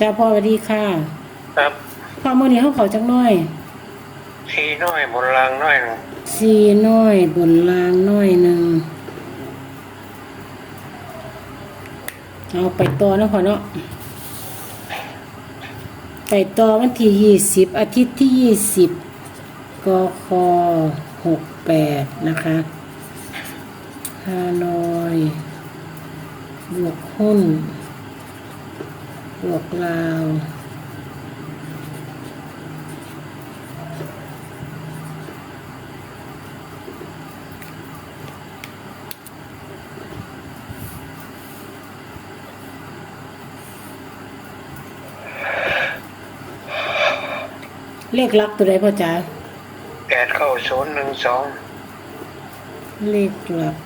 จ้าพ่อสวัสดีค่ะ ครับพ่อมื่อนี้เขาเขาจักหน้อยชีน้อยบนรางน้อยหนึ่งสีน้อยบนรางน้อยหนึ่งเอาไปต่อนะพ่อเนาะไปต่อวันที่ยี่สิบอาทิตย์ที่ยี่สิบกคหกแปดนะคะฮานอยบวกหุ้น บวกลาวเลขลักตัวใดพ่อจ๋าแปดเข้าศูนย์หนึ่งสองเลขหลัก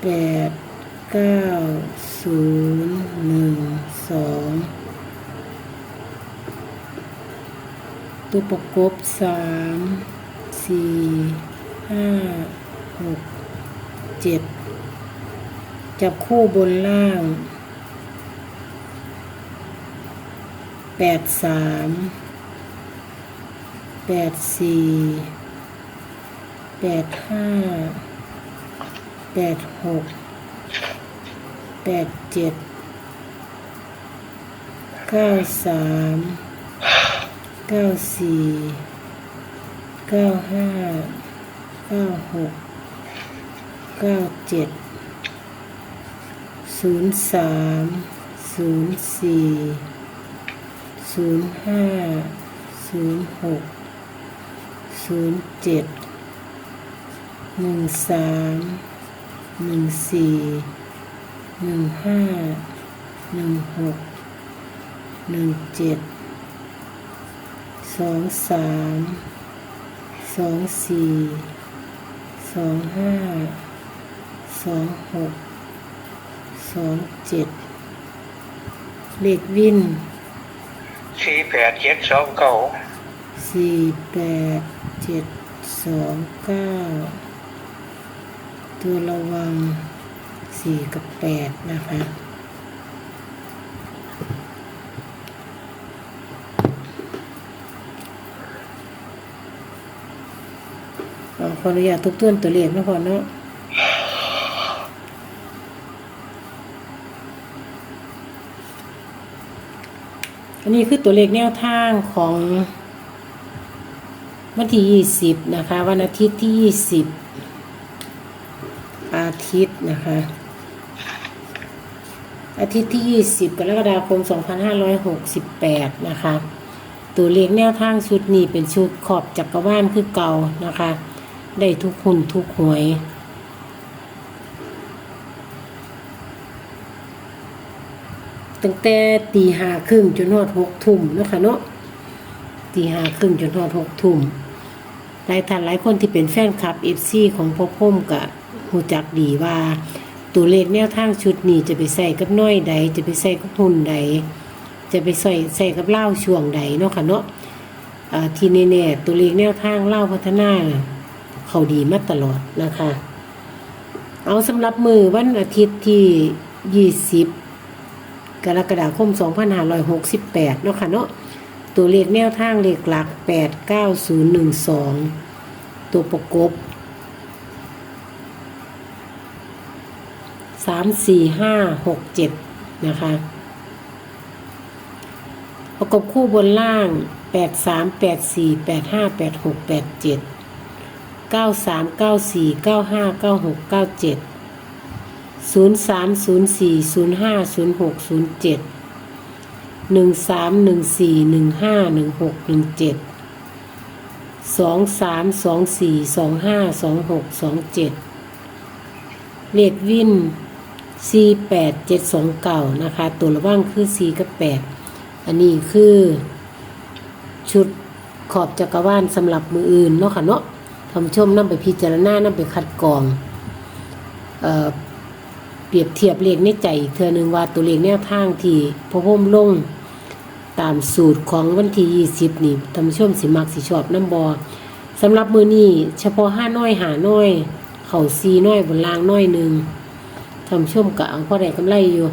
แปด เก้าศูนย์หนึ่งสองตัวประกบสามสี่ห้าหกเจ็ดจับคู่บนล่างแปดสามแปดสี่แปดห้าแปดหก แปดเจ็ดเก้าสามเก้าสี่เก้าห้าเก้าหกเก้าเจ็ดศูนย์สามศูนย์สี่ศูนย์ห้าศูนย์หกศูนย์เจ็ดหนึ่งสามหนึ่งสี่ หนึ่งห้าหนึ่งหกหนึ่งเจ็ดสองสามสองสี่สองห้าสองหกสองเจ็ดเลขวินชีแปดเจ็ดสองเก้าสี่แปดเจ็ดสองเก้าตัวระวัง สี่กับแปดนะคะเอาขออนุญาตทบทวนตัวเลขนะพ่อเนาะอันนี้คือตัวเลขแนวทางของวันที่ยี่สิบนะคะ วันอาทิตย์ที่ยี่สิบอาทิตย์นะคะ อาทิตย์ที่ยี่สิบกรกฎาคมสองพันห้าร้อยหกสิบแปดนะคะ ตัวเลขแนวทางชุดนี้เป็นชุดขอบจักรวาลคือเก่านะคะ ได้ทุกหุ่นทุกหวยตั้งแต่ตีห้าครึ่งจนฮอดหกทุ่มนะคะเนาะตีห้าครึ่งจนทอดหกทุ่มหลายท่านหลายคนที่เป็นแฟนคลับเอฟซีของพ่อพ่มกับหูจักดีว่า ตัวเลขแนวทางชุดนี้จะไปใส่กับน้อยใด จะไปใส่กับหุ่นใด จะไปใส่ใส่กับเล่าช่วงใดเนาะค่ะเนาะที่แน่ๆตัวเลขแนวทางเล่าพัฒนาเขาดีมาตลอดนะคะ เอาสำหรับมือวันอาทิตย์ที่ยี่สิบกรกฎาคม 2568 เนาะค่ะเนาะตัวเลขแนวทางเลขหลัก 8 9 0 1 2 ตัวประกบ 3 4 5 6 7นะคะประกบคู่บนล่าง8 3 8 4 8 5 8 6 8 7 9 3 9 4 9 5 9 6 9 7 0 3 0 4 0 5 0 6 0 7หนึ่งสามหนึ่งสี่หนึ่งห้าหนึ่งหกหนึ่งเจ็ดสองสามสองสี่สองห้าสองหกสองเจ็ดเลขวิน สี่แปดเจ็ดสองเก่านะคะ ตัวระว่างคือสี่กับแปดอันนี้คือ ชุดขอบจักรวาลสำหรับมืออื่นเนาะค่ะเนาะทำชมนั่ไปพิจารณานั่ไปคัดกรองเอ่อเปรียบเทียบเลขในใจอีกเทือหนึ่งว่าตัวเลขแนวทางที่พระพรหมลงตามสูตรของวันที่ยี่สิบนี่ท่านผู้ชมสิมักสิชอบน้ำบอสำหรับมือนี้เฉพาะห้าน้อยหาน้อย เข่าซีน้อยบนล่างน้อยหนึ่ง ทำช่วมกลางพอได้กำไรอยู่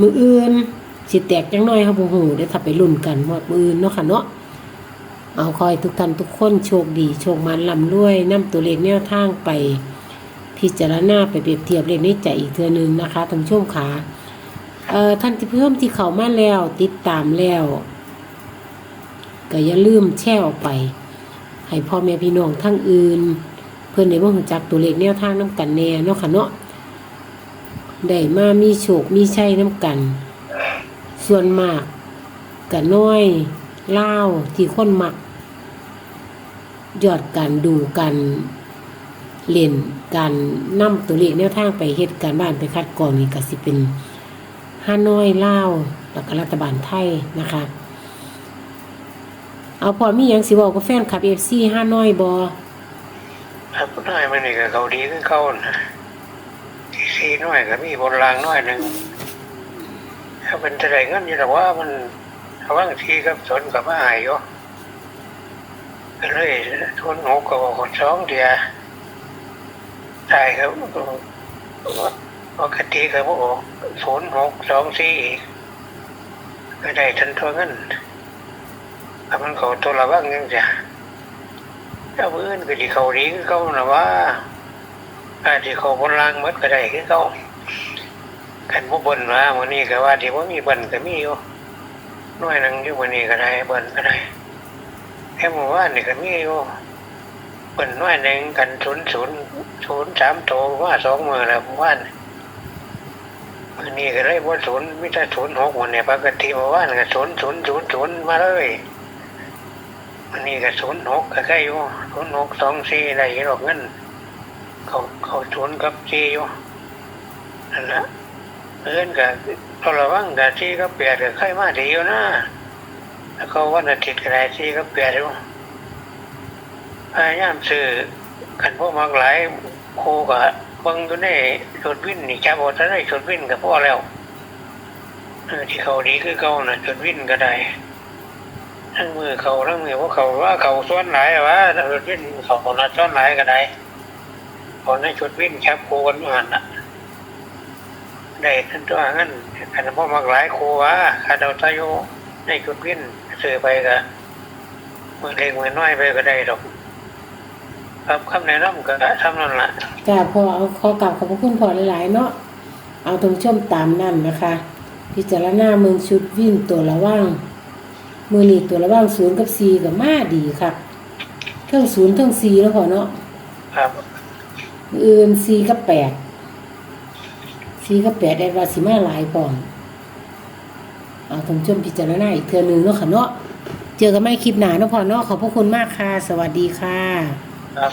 มืออื่นสิแตกจังน้อยครับโหเดี๋ยวถ้าไปลุ่นกันว่ามืออื่นเนาะค่ะเนาะเอาคอยทุกท่านทุกคนโชคดีโชคมันลำรวยนำตัวเลขแนวทางไป พิจารณาไปเปรียบเทียบเลขในใจอีกเทือนึงนะคะทำช่วงมขาเอ่อท่านที่เพิ่มที่เข้ามาแล้ว ติดตามแล้วก็อย่าลืมแช่ออกไป ให้พ่อแม่พี่น้องทั้งอื่น พื่อนได้มารู้จักตัวเลขแนวทางน้ำกันแน่เนาะค่ะเนาะได้มามีโชคมีชัยน้ำกัน ส่วนมากก็น้อยเล่าที่คนมักยอดการดูกันเล่นการนำตัวเลขแนวทางไปเฮ็ดการบ้านไปคัดกรองนี่ก็สิเป็นห้าน้อยเล่าแล้วก็รัฐบาลไทยนะคะเอาพอมีหยังสิบอกกับแฟนคลับ FC ห้าน้อยบ่ค รับน้อยมันนี่ก็เขาดีขึ้นเขานะที่น้อยก็มีบนรางน้อยหนึ่งถ้าเป็นจะได้เงินอยู่แต่ว่ามันระว่างทีกับสนกับมาหายอยู่ก็เลยทุนหกกับคนสองเดียตายครับปกติครับโอ้ศูนย์หกสองสี่ก็ได้ทันตัวเงินถ้ามันเขาตัวละว่างยังจะ เจ้าพื้นก็ที่เขาดีคือเขานะว่าอาจจะเขาบนรางหมดก็ได้คือเขากันพวกบนมาวันนี้ก็ว่าที่ว่ามีเบนก็มีอยู่หน้อยหนึงอยู่วันนี้ก็ได้เบนก็ได้แค่เมื่อวานนี่ก็มีอยู่เบนน้อยหนึ่งกันศูนย์ศูนย์ศูนย์สามโตว่าสองมือแล้วเมื่อวานวันนี้ก็ได้ว่าศูนย์ม่ใช่ศูนย์หกวันเนี่ยปกติเมื่อวานก็ศูนย์ศูนย์ศูนย์ศูนย์มาเลย อันนี้ก็ศูนย์หกก็ใกล้อยู่ศูนย์หกสองสี่อะไรหรอกเงินเขาเขาศูนย์กับสี่อยู่นั่นละเพื่อนกับพอระวังกับสี่ก็เปลี่ยนกับใครมาดีอยู่นะแล้วก็วันอาทิตย์ก็ได้สี่ก็เปลี่ยนอยู่พยายามซื้อกันพวกมากหลายครูกับบิ่งอยู่ในชุดวินนี่จับเอาแต่ได้ชุดวินกับพ่อแล้วที่เขาดีคือเขาน่ะชุดวินก็ได้ ทั้งมือเขาทั้งมือว่าเขาว่าเขาซ้อนหลายว่าชุดวิ่นเขาคนละซ้อนหลายก็ได้คนในชุดวิ่นแคบโคกันอ่อนนอะได้ทั้งตัวงั้นขันพ่อมักหลายโคว่าขาดเอาตาโยในชุดวิ่นซื้อไปก็มือเล็กมือน้อยไปก็ได้ดอกครับคำแนะนำก็ทำนั่นแหละจ้าพอเอาขอกลับขอบพระคุณพอหลายๆเนาะเอาตรงช่วมตามนั่นนะคะ พิจารณาเมืองชุดวิ่งตัวละว่าง มือนี่ตัวละว่างศูนย์กับสี่กับมาดีครับเครื่องศูนย์เครื่องสี่แล้วพอเนาะครับมืออื่นสี่กับแปดสี่กับแปดได้ว่าสิมาหลายปอนเอาตรงช่วมพิจารณาอีกเทือนึงเนาะค่ะเนาะเจอกันไม่คลิปหนาเนาะพอเนาะขอบพระคุณมากค่ะ สวัสดีค่ะ ครับ